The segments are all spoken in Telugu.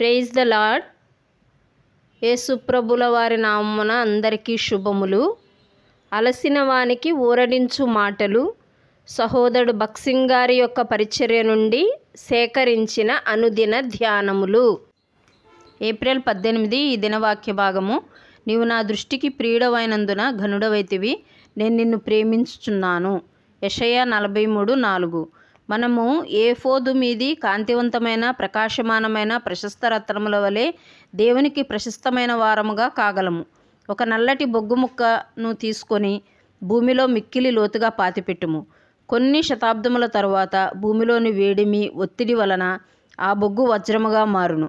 ప్రైజ్ ద లాడ్ యేసుప్రభుల వారి నామమున అందరికీ శుభములు. అలసిన వానికి ఊరడించు మాటలు. సహోదరుడు బక్సింగ్ గారి యొక్క పరిచర్య నుండి సేకరించిన అనుదిన ధ్యానములు. ఏప్రిల్ పద్దెనిమిది ఈ దినవాక్య భాగము. నీవు నా దృష్టికి ప్రియుడవైనందున ఘనుడవైతివి. నేను నిన్ను ప్రేమించుచున్నాను. యషయ నలభై మూడు నాలుగు. మనము ఏ ఫోదు మీది కాంతివంతమైన ప్రకాశమానమైన ప్రశస్త రత్నముల వలె దేవునికి ప్రశస్తమైన వారముగా కాగలము. ఒక నల్లటి బొగ్గు ముక్కను తీసుకొని భూమిలో మిక్కిలి లోతుగా పాతిపెట్టుము. కొన్ని శతాబ్దముల తరువాత భూమిలోని వేడిమి ఒత్తిడి వలన ఆ బొగ్గు వజ్రముగా మారును.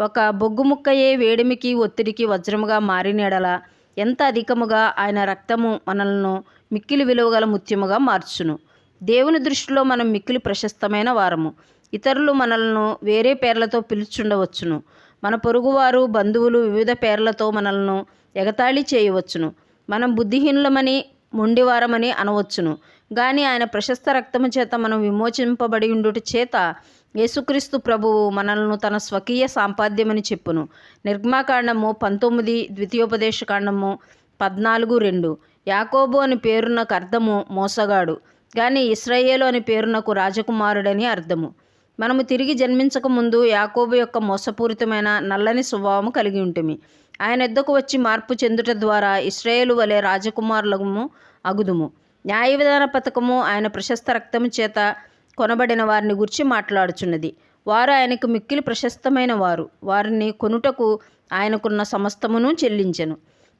ఒక బొగ్గు ముక్కయే వేడిమికి ఒత్తిడికి వజ్రముగా మారినెడల ఎంత అధికముగా ఆయన రక్తము మనలను మిక్కిలి విలువగల ముత్యముగా మార్చును. దేవుని దృష్టిలో మనం మిక్కిలి ప్రశస్తమైన వారము. ఇతరులు మనలను వేరే పేర్లతో పిలుచుండవచ్చును. మన పొరుగువారు బంధువులు వివిధ పేర్లతో మనలను ఎగతాళి చేయవచ్చును. మనం బుద్ధిహీనులమని మొండివారమని అనవచ్చును. కానీ ఆయన ప్రశస్త రక్తము చేత మనం విమోచింపబడి ఉండుట చేత యేసుక్రీస్తు ప్రభువు మనలను తన స్వకీయ సాంపాద్యమని చెప్పును. నిర్మాకాండము పంతొమ్మిది ద్వితీయోపదేశ కాండము పద్నాలుగు రెండు. యాకోబు అని పేరునకు అర్థము మోసగాడు. కానీ ఇస్రాయేలు అని పేరునకు రాజకుమారుడని అర్థము. మనము తిరిగి జన్మించక ముందు యాకోబు యొక్క మోసపూరితమైన నల్లని స్వభావము కలిగి ఉంటుంది ఆయన ఎద్దకు వచ్చి మార్పు చెందుట ద్వారా ఇస్రాయేలు వలె రాజకుమారులము అగుదుము. న్యాయ విధాన పథకము ఆయన ప్రశస్త రక్తము చేత కొనబడిన వారిని గురించి మాట్లాడుచున్నది. వారు ఆయనకు మిక్కిలి ప్రశస్తమైన వారు. వారిని కొనుటకు ఆయనకున్న సమస్తమును చెల్లించెను.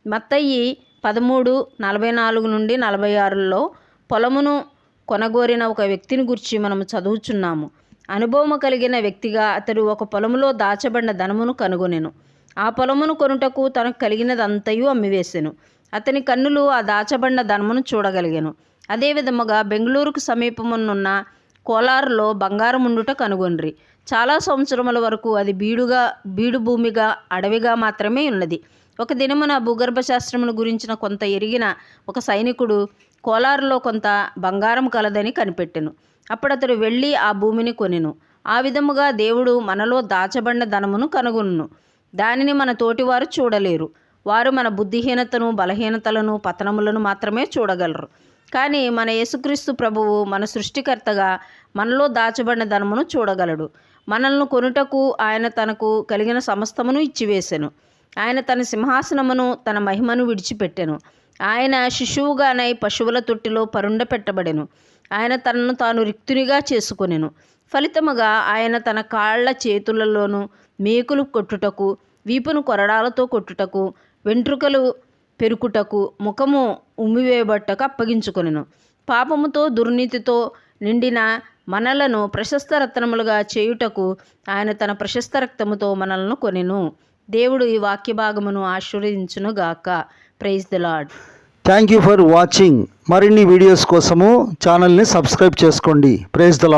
మత్తయి పదమూడు నలభై నాలుగు నుండి నలభై ఆరులో పొలమును కొనగోరిన ఒక వ్యక్తిని గురించి మనము చదువుచున్నాము. అనుభవము కలిగిన వ్యక్తిగా అతడు ఒక పొలములో దాచబడిన ధనమును కనుగొనెను. ఆ పొలమును కొనుటకు తనకు కలిగినదంతయు అమ్మివేసెను. అతని కన్నులు ఆ దాచబడిన ధనమును చూడగలిగాను. అదేవిధముగా బెంగళూరుకు సమీపమునున్న కోలారులో బంగారం ఉండుట కనుగొన్రి. చాలా సంవత్సరముల వరకు అది బీడుగా బీడు భూమిగా అడవిగా మాత్రమే ఉన్నది. ఒక దినమున భూగర్భ శాస్త్రమును గురించిన కొంత ఎరిగిన ఒక సైనికుడు కోలారులో కొంత బంగారం కలదని కనిపెట్టెను. అప్పుడతడు వెళ్ళి ఆ భూమిని కొనెను. ఆ విధముగా దేవుడు మనలో దాచబడిన ధనమును కనుగొనును. దానిని మన తోటివారు చూడలేరు. వారు మన బుద్ధిహీనతను బలహీనతలను పతనములను మాత్రమే చూడగలరు. కానీ మన యేసుక్రీస్తు ప్రభువు మన సృష్టికర్తగా మనలో దాచబడిన ధనమును చూడగలడు. మనల్ని కొనుటకు ఆయన తనకు కలిగిన సమస్తమును ఇచ్చివేశెను ఆయన తన సింహాసనమును తన మహిమను విడిచిపెట్టెను. ఆయన శిశువుగానై పశువుల తొట్టిలో పరుండ పెట్టబడెను. ఆయన తనను తాను రిక్తునిగా చేసుకొనెను. ఫలితముగా ఆయన తన కాళ్ళ చేతులలోనూ మేకులు కొట్టుటకు వీపును కొరడాలతో కొట్టుటకు వెంట్రుకలు పెరుకుటకు ముఖము ఉమ్మివేయబట్టకు అప్పగించుకొనెను. పాపముతో దుర్నీతితో నిండిన మనలను ప్రశస్త రత్నములుగా చేయుటకు ఆయన తన ప్రశస్త రక్తముతో మనలను కొనెను. దేవుడు ఈ వాక్య భాగమును ఆశీర్వదించునుగాక. Praise the lord thank you for watching మరిన్ని వీడియోస్ కోసము ఛానల్ని సబ్స్క్రైబ్ చేసుకోండి. Praise the